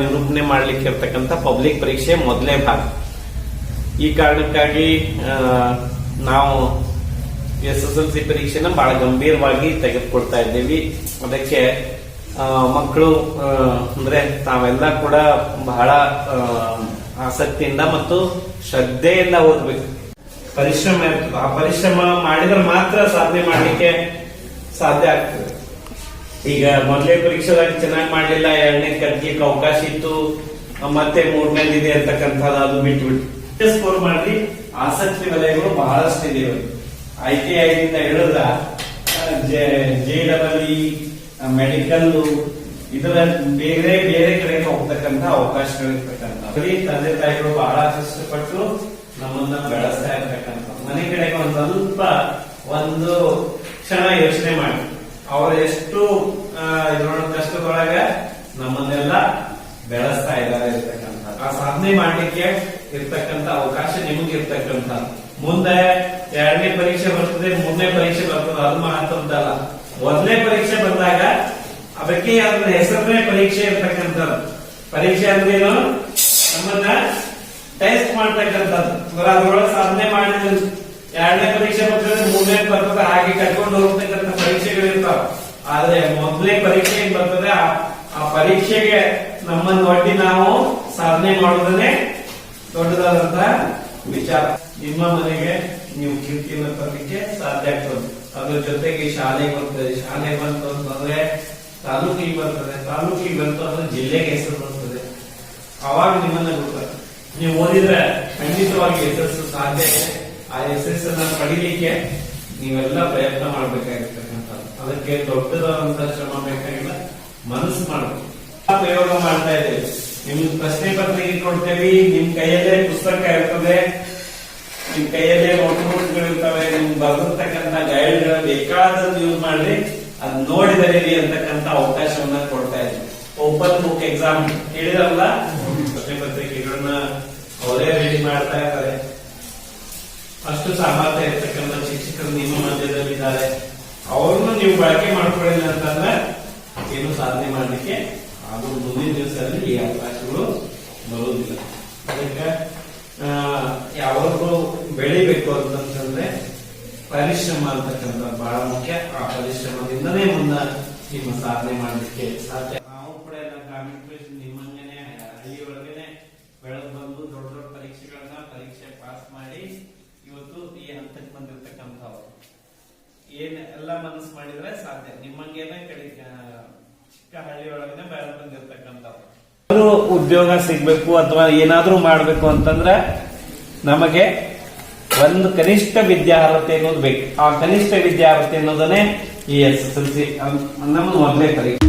ನಿರೂಪಣೆ ಮಾಡ್ಲಿಕ್ಕೆ ಇರ್ತಕ್ಕಂಥ ಪಬ್ಲಿಕ್ ಪರೀಕ್ಷೆ ಮೊದಲನೇ ಭಾಗ. ಈ ಕಾರಣಕ್ಕಾಗಿ ನಾವು ಎಸ್ ಎಸ್ ಎಲ್ ಸಿ ಪರೀಕ್ಷೆನ ಬಹಳ ಗಂಭೀರವಾಗಿ ತೆಗೆದುಕೊಳ್ತಾ ಇದ್ದೀವಿ. ಅದಕ್ಕೆ ಮಕ್ಕಳು ಅಂದ್ರೆ ತಾವೆಲ್ಲ ಕೂಡ ಬಹಳ ಆಸಕ್ತಿಯಿಂದ ಮತ್ತು ಶ್ರದ್ಧೆಯಿಂದ ಓದ್ಬೇಕು. ಪರಿಶ್ರಮ ಇರ್ತದೆ. ಆ ಪರಿಶ್ರಮ ಮಾಡಿದ್ರೆ ಮಾತ್ರ ಸಾಧನೆ ಮಾಡಲಿಕ್ಕೆ ಸಾಧ್ಯ ಆಗ್ತದೆ. ಈಗ ಮೊದಲೇ ಪರೀಕ್ಷೆದಾಗ ಚೆನ್ನಾಗಿ ಮಾಡಲಿಲ್ಲ, ಎರಡನೇ ಕರ್ಜಿಗೆ ಅವಕಾಶ ಇತ್ತು. ಮತ್ತೆ ಮೂರನೇದಿದೆ ಅಂತಕ್ಕಂಥದ್ದು ಅದು ಬಿಟ್ಟು ಬಿಟ್ಟು ಸ್ಕೋರ್ ಮಾಡಿ ಆಸಕ್ತಿ ವಲಯಗಳು ಬಹಳಷ್ಟು ಇದಾವೆ ಐ ಟಿ ಐದಿಂದ ಹಿಡಿದ ಜೆ ಡಬಲ್ ಇ ಮೆಡಿಕಲ್ ಇದರ ಬೇರೆ ಬೇರೆ ಕಡೆಗೆ ಹೋಗ್ತಕ್ಕಂಥ ಅವಕಾಶಗಳು ಇರ್ತಕ್ಕಂಥ ಬರೀ ತಂದೆ ತಾಯಿಗಳು ಬಹಳ ಕಷ್ಟಪಟ್ಟು ನಮ್ಮನ್ನ ಬೆಳೆಸ್ತಾ ಇರ್ತಕ್ಕಂಥ ಮನೆ ಕಡೆಗೆ ಒಂದು ಸ್ವಲ್ಪ ಒಂದು ಕ್ಷಣ ಯೋಚನೆ ಮಾಡಿ. ಅವರು ಎಷ್ಟು ಇದ್ರೊಳಗೆ ಕಷ್ಟದೊಳಗ ನಮ್ಮನ್ನೆಲ್ಲ ಬೆಳೆಸ್ತಾ ಇದ್ದಾರೆ ಇರ್ತಕ್ಕಂಥ, ಆ ಸಾಧನೆ ಮಾಡ್ಲಿಕ್ಕೆ ಇರ್ತಕ್ಕಂಥ ಅವಕಾಶ ನಿಮಗೆ ಇರ್ತಕ್ಕಂಥ. ಮುಂದೆ ಎರಡನೇ ಪರೀಕ್ಷೆ ಬರ್ತದೆ, ಮೂರನೇ ಪರೀಕ್ಷೆ ಬರ್ತದೆ, ಅದು ಮಹತ್ವದ್ದಲ್ಲ ಮೊದಲನೇ ಪರೀಕ್ಷೆ ಬಂದಾಗ ಅದಕ್ಕೆ ಅದನ್ನ ಹೆಸರನೇ ಪರೀಕ್ಷೆ ಇರ್ತಕ್ಕಂಥದ್ದು. ಪರೀಕ್ಷೆ ಅಂದ್ರೆ ಏನು? ನಮ್ಮನ್ನ ಟೆಸ್ಟ್ ಮಾಡ್ತಕ್ಕಂಥದ್ದು. ಅದರೊಳಗೆ ಸಾಧನೆ ಮಾಡಿದ ಎರಡನೇ ಪರೀಕ್ಷೆ ಬರ್ತದೆ ಮೂರನೇ ಬರ್ತದೆ ಹಾಗೆ ಕಟ್ಕೊಂಡು ಹೋಗ್ತಕ್ಕಂಥ ಪರೀಕ್ಷೆಗಳಿರ್ತಾವ. ಆದ್ರೆ ಮೊದಲನೇ ಪರೀಕ್ಷೆ ಏನ್ ಬರ್ತದೆ? ಆ- ಪರೀಕ್ಷೆಗೆ ನಮ್ಮನ್ನು ಒಡ್ಡಿ ನಾವು ಸಾಧನೆ ಮಾಡೋದನ್ನೇ ದೊಡ್ಡದಾದಂತ ವಿಚಾರ. ನಿಮ್ಮ ಮನೆಗೆ ನೀವು ಕೀರ್ತಿಯನ್ನು ತರಲಿಕ್ಕೆ ಸಾಧ್ಯ ಆಗ್ತದೆ. ಅದ್ರ ಜೊತೆಗೆ ಶಾಲೆ ಬರ್ತದೆ. ಶಾಲೆ ಬಂತು ಅಂತಂದ್ರೆ ತಾಲೂಕಿಗೆ ಬರ್ತದೆ. ತಾಲೂಕಿಗೆ ಬಂತು ಅಂದ್ರೆ ಜಿಲ್ಲೆಗೆ ಹೆಸರು ಬರ್ತದೆ. ಅವಾಗ ನಿಮ್ಮನ್ನ ಗೊತ್ತಾಗ್ತದೆ. ನೀವು ಓದಿದ್ರೆ ಖಂಡಿತವಾಗಿ ಯಶಸ್ಸು ಸಾಧ್ಯ ಇದೆ. ಆ ಯಶಸ್ಸನ್ನ ಪಡಿಲಿಕ್ಕೆ ನೀವೆಲ್ಲ ಪ್ರಯತ್ನ ಮಾಡ್ಬೇಕಾಗಿರ್ತಕ್ಕಂಥ ಅದಕ್ಕೆ ದೊಡ್ಡದಾದಂತ ಶ್ರಮ ಬೇಕಾಗಿಲ್ಲ, ಮನಸ್ಸು ಮಾಡಬೇಕು. ಪ್ರಯೋಗ ಮಾಡ್ತಾ ಇದ್ದೇವೆ. ನಿಮ್ಗೆ ಪ್ರಶ್ನೆ ಪತ್ರಿಕೆ ಕೊಡ್ತೇವೆ, ನಿಮ್ ಕೈಯಲ್ಲೇ ಪುಸ್ತಕ ಇರ್ತದೆ. ನಿಮ್ ಕೈಯಲ್ಲೇ ನೋಟ್ಬುಕ್ಗಳಿರ್ತವೆ ನಿಮ್ಗೆ ಬರ್ದಿರ್ತಕ್ಕಂಥ ಗೈಡ್ಗಳು ಬೇಕಾದ್ರೂ ಯೂಸ್ ಮಾಡ್ರಿ, ಅದ್ ನೋಡಿ ಅಂತಕ್ಕಂಥ ಅವಕಾಶವನ್ನ ಕೊಡ್ತಾ ಇದ್ದೀವಿ. ಓಪನ್ ಬುಕ್ ಎಕ್ಸಾಮ್ ಹೇಳಿದಲ್ಲ ಪ್ರಶ್ನೆ ಪತ್ರಿಕೆಗಳನ್ನ ಅವರೇ ರೆಡಿ ಮಾಡ್ತಾ ಅಷ್ಟು ಸಾಮರ್ಥ್ಯ ಇರ್ತಕ್ಕಂಥ ಶಿಕ್ಷಕರು ನಿಮ್ಮ ಮಧ್ಯದಲ್ಲಿದ್ದಾರೆ ಅವ್ರನ್ನು ನೀವು ಬಳಕೆ ಮಾಡ್ಕೊಳ್ಳಿಲ್ಲ ಅಂತಂದ್ರೆ ಏನು ಸಾಧನೆ ಮಾಡ್ಲಿಕ್ಕೆ ಅದು ಮುಂದಿನ ದಿವಸದಲ್ಲಿ ಈ ಅವಕಾಶಗಳು ಬರುವುದಿಲ್ಲ. ಅದಕ್ಕೆ ಆ, ಯಾವಾಗಲೂ ಬೆಳಿಬೇಕು ಅಂತಂದ್ರೆ ಪರಿಶ್ರಮ ಅಂತಕ್ಕಂಥ ಬಹಳ ಮುಖ್ಯ. ಆ ಪರಿಶ್ರಮದಿಂದನೇ ಮುಂದೆ ನಿಮ್ಮ ಸಾಧನೆ ಮಾಡ್ಲಿಕ್ಕೆ ಸಾಧ್ಯ ನಾವು ಕೂಡ ಎಲ್ಲ ಗ್ರಾಮೀಣ ಪ್ರದೇಶ ನಿಮ್ಮಂಗನೆ ಹಳ್ಳಿ ಒಳಗನೆ ಬೆಳೆದು ಬಂದು ದೊಡ್ಡ ದೊಡ್ಡ ಪರೀಕ್ಷೆಗಳನ್ನ ಪರೀಕ್ಷೆ ಪಾಸ್ ಮಾಡಿ ಇವತ್ತು ಈ ಹಂತಕ್ಕೆ ಬಂದಿರ್ತಕ್ಕಂಥವ್ರು ಏನ್ ಎಲ್ಲ ಮನಸ್ಸು ಮಾಡಿದ್ರೆ ಸಾಧ್ಯ. ನಿಮ್ಮಂಗೇನೆ ಕಡೆ ಚಿಕ್ಕ ಹಳ್ಳಿ ಬಂದಿರ್ತಕ್ಕಂಥವ್ರು. ಉದ್ಯೋಗ ಸಿಗ್ಬೇಕು ಅಥವಾ ಏನಾದ್ರೂ ಮಾಡ್ಬೇಕು ಅಂತಂದ್ರೆ ನಮಗೆ ಒಂದು ಕನಿಷ್ಠ ವಿದ್ಯಾರ್ಹತೆ ಅನ್ನೋದು ಬೇಕು. ಆ ಕನಿಷ್ಠ ವಿದ್ಯಾರ್ಹತೆ ಅನ್ನೋದನ್ನೇ ಈ ಎಸ್ ಎಸ್ ಎಲ್ ಸಿ ನಮ್ಮ ಮೊದಲೇ ಪರೀಕ್ಷೆ